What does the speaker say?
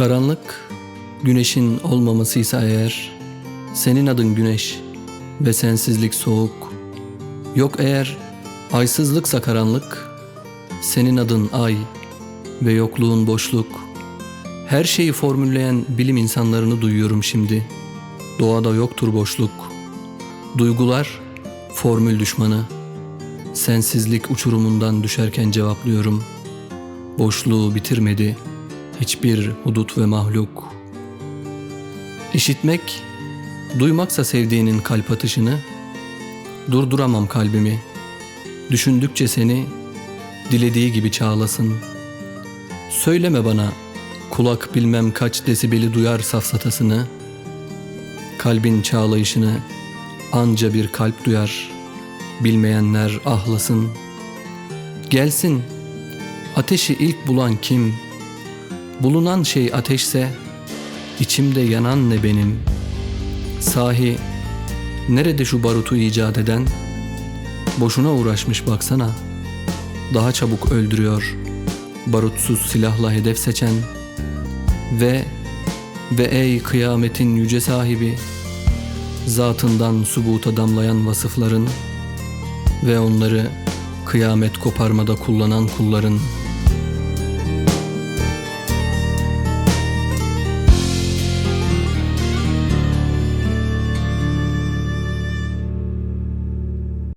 Karanlık, güneşin olmamasıysa eğer, senin adın güneş ve sensizlik soğuk. Yok eğer aysızlıksa karanlık, senin adın ay ve yokluğun boşluk. Her şeyi formülleyen bilim insanlarını duyuyorum şimdi. Doğada yoktur boşluk. Duygular formül düşmanı. Sensizlik uçurumundan düşerken cevaplıyorum. Boşluğu bitirmedi hiçbir hudut ve mahluk. İşitmek, duymaksa sevdiğinin kalp atışını, durduramam kalbimi. Düşündükçe seni, dilediği gibi çağlasın. Söyleme bana, kulak bilmem kaç desibeli duyar safsatasını. Kalbin çağlayışını anca bir kalp duyar. Bilmeyenler ahlasın. Gelsin, ateşi ilk bulan kim? Bulunan şey ateşse, içimde yanan ne benim? Sahi, nerede şu barutu icat eden? Boşuna uğraşmış baksana. Daha çabuk öldürüyor. Barutsuz silahla hedef seçen. Ve, ve ey kıyametin yüce sahibi, zatından subuta damlayan vasıfların ve onları kıyamet koparmada kullanan kulların